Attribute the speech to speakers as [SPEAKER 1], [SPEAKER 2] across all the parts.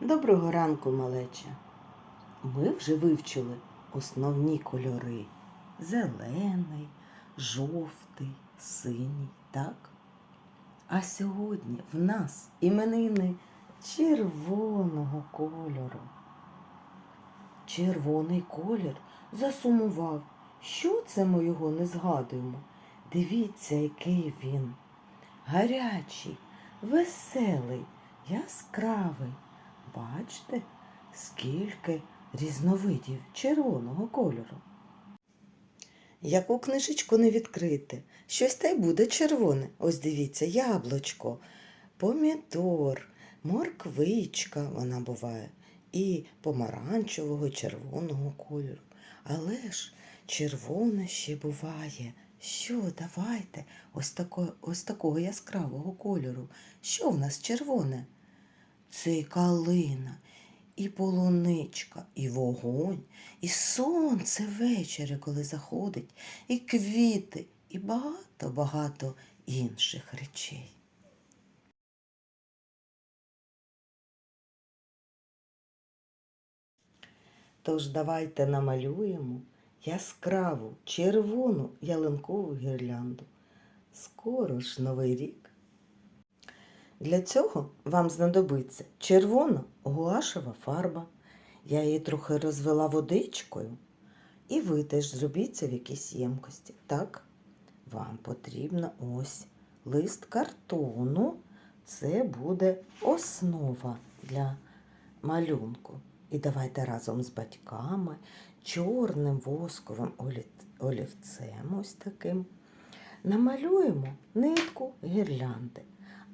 [SPEAKER 1] Доброго ранку, малеча. Ми вже вивчили основні кольори: зелений, жовтий, синій, так? А сьогодні в нас іменини червоного кольору. Червоний колір засумував. Що це ми його не згадуємо? Дивіться, який він. Гарячий, веселий, яскравий. Бачите, скільки різновидів червоного кольору. Яку книжечку не відкрити, щось та й буде червоне. Ось дивіться, яблучко, помідор, морквичка вона буває, і помаранчевого, червоного кольору. Але ж червоне ще буває. Що, давайте, ось, тако, ось такого яскравого кольору. Що в нас червоне? Це і калина, і полуничка, і вогонь, і сонце ввечері, коли заходить, і квіти, і багато-багато інших речей. Тож давайте намалюємо яскраву червону ялинкову гірлянду. Скоро ж новий рік. Для цього вам знадобиться червона гуашева фарба. Я її трохи розвела водичкою. І ви теж зробіть це в якійсь ємкості. Так, вам потрібно ось лист картону. Це буде основа для малюнку. І давайте разом з батьками чорним восковим олівцем ось таким намалюємо нитку гірлянди.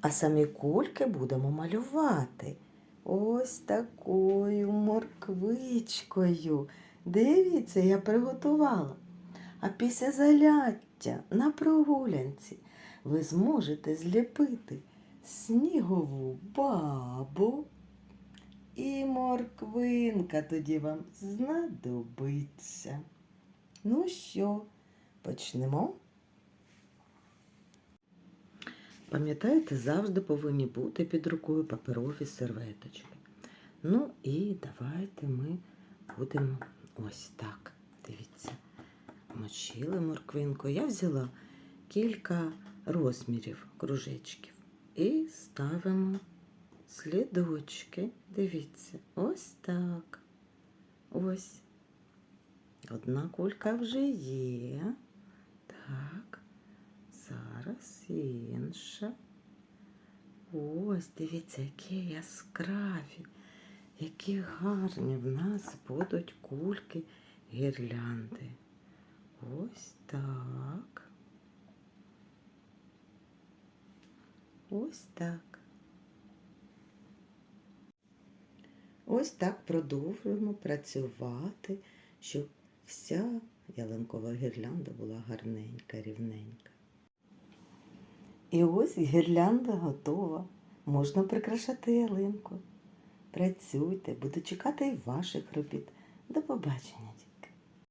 [SPEAKER 1] А самі кульки будемо малювати ось такою морквичкою. Дивіться, я приготувала. А після заляття на прогулянці ви зможете зліпити снігову бабу. І морквинка тоді вам знадобиться. Ну що, почнемо? Пам'ятаєте, завжди повинні бути під рукою паперові серветочки. Ну і давайте ми будемо ось так. Дивіться, мочили морквинку. Я взяла кілька розмірів кружечків і ставимо слідочки. Дивіться, ось так. Ось. Одна кулька вже є. Так. Зараз інша. Ось, дивіться, які яскраві, які гарні в нас будуть кульки гірлянди. Ось так. Ось так. Ось так продовжуємо працювати, щоб вся ялинкова гірлянда була гарненька, рівненька. І ось гірлянда готова. Можна прикрашати ялинку. Працюйте, буду чекати і ваших робіт. До побачення!